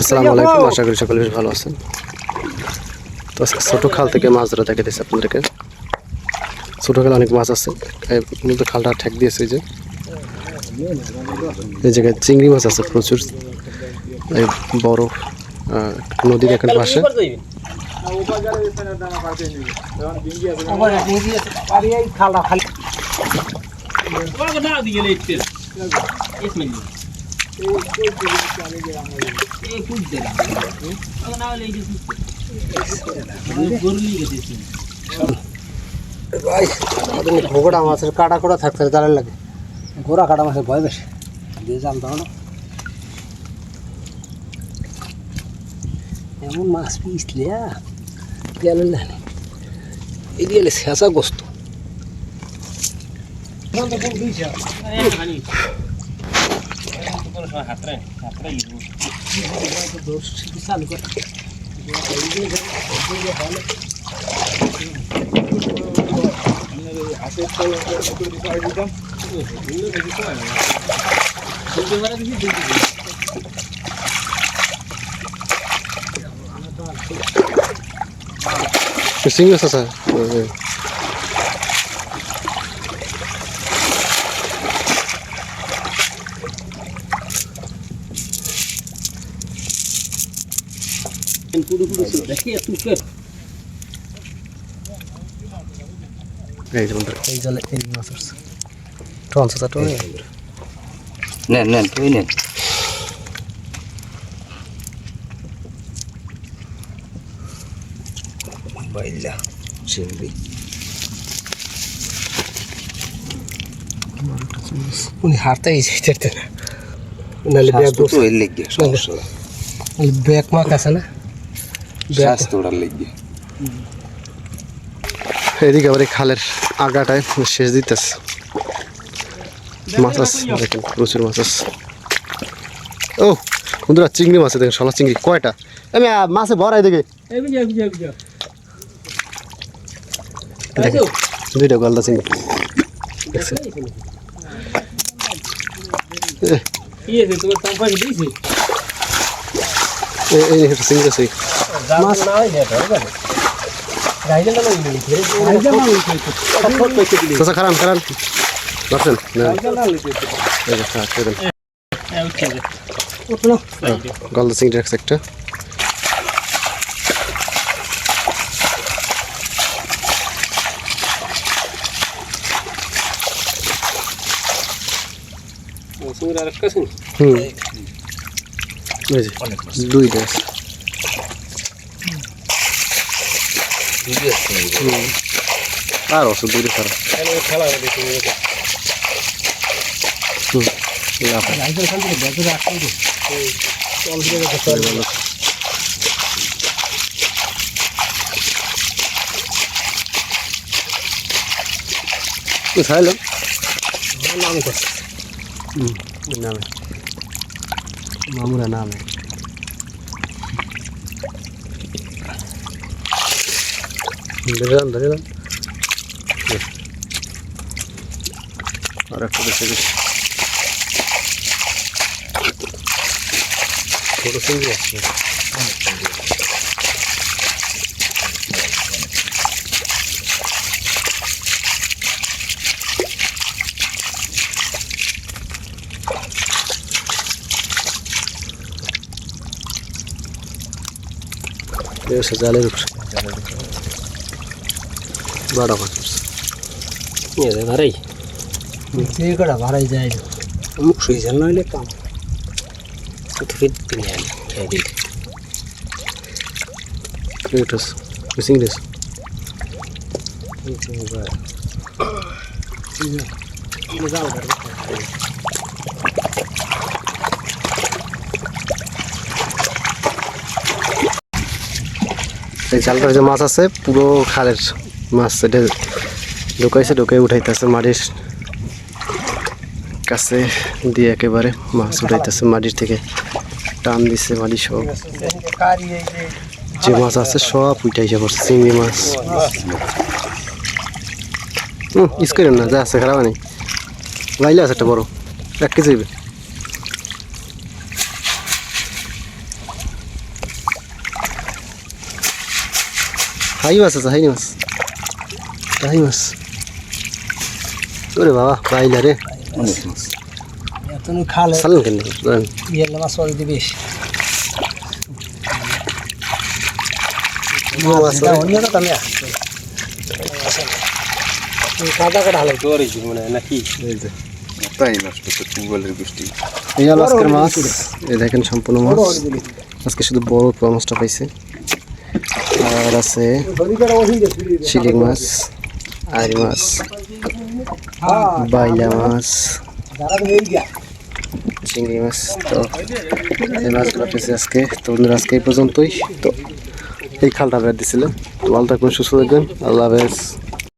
আসসালামু আলাইকুম আশা করি সকলে বেশ ভালো আছেন। তো আজকে ছোটো খাল থেকে মাছ ধরা দেখে দিচ্ছি আপনাদেরকে। ছোটো খালে অনেক মাছ আছে। মূলত খালটা ঠেক দিয়েছে এই যে। এই জায়গায় চিংড়ি মাছ আছে প্রচুর। এই বড় নদীর এখানে পাশে। ঘোড়া মাছের কাটা কোড়া থাকতে তার লাগে। ঘোড়া কাটা মাছের ভয় বেশি। দিয়ে জানতাম না। এমন মাছ পিসলে গেল না। এই দিয়ে শেষা গোস্ত। চালু কর চিংড়ি মাছ আছে পুরো পুরো দেখি একটু এই যে বন্ধুরা, এই জলে এই মাছ আছে টন আছে টন নেন নেন তুই নেন। বাইলা চিংড়ি উনি হারতেই যেতে না। নাহলে ব্যাগ স্বাস্থ্য তো এর লেগে সমস্যা। না। ব্যাগ মাক আছে না? স্বাস্থ্য ওটার লেগে। এদিকে আবার এই খালের আগাটায় শেষ দিতেছে। মাছ আছে দেখেন প্রচুর মাছ আছে ও বন্ধুরা চিংড়ি মাছ আছে দেখেন সলা চিংড়ি কয়টা? আমি মাছে ভরাই দেখে দুইটা গলদা চিংড়ি। দেখছেন? এই একটা চিংড়ি আছে। মাছ চাচা খারান খারান ধরছেন না। এই যে, খা- খেয়ে দেন। গলদা চিংড়ি রাখছে একটা। হুম। এই যে দুইটা আছে আর খারাপ হুম এই আপা। কোথায় এলো হুম। নামে। মামুরা নামে ধরে যান ধরে যান আর একটা বেশি বেশি ছোট চিংড়ি আছে এসে জালের উপরে বাড়া মাছ উঠছে। ভারাই যে কটা ভারাই যায় মুখ শুয়ে যান নইলে কাম কত ফিট পিনে আনি খেয়ে দিই এটা আছে, ওই চিংড়ি আছে। এই জালটার যে মাছ আছে, পুরো খালের মাছ এটা ঢুকাইছে, ঢুকাই উঠাইতেছে মাটির কাছে দিয়ে একেবারে মাছ উঠাইতেছে মাটির থেকে। টান দিচ্ছে মাটি সব। যে মাছ আছে সব উঠাইছে পড়ছে চিংড়ি মাছ। হুম ইস করেন না, যা আছে খারাপ নেই লাইলে আছে একটা বড়, এক কেজি হাই মাছ আছে মাছ হাই মাছ ওরে বাবা পাইলা রে অনেক মাছ এত খালে চালেন কেন মাছ পাওয়া দেখেন সম্পূর্ণ মাছ আজকে শুধু বড় পোয়া মাছটা পাইছে আর আছে শিলিং মাছ আইরি মাছ, বাইলা মাছ, চিংড়ি মাছ, তো এই মাছগুলো পেয়েছি আজকে। তো বন্ধুরা, আজকে এই পর্যন্তই। তো এই খালটা বেড়া তো ভালো থাকবেন, সুস্থ থাকবেন। আল্লাহ হাফেজ।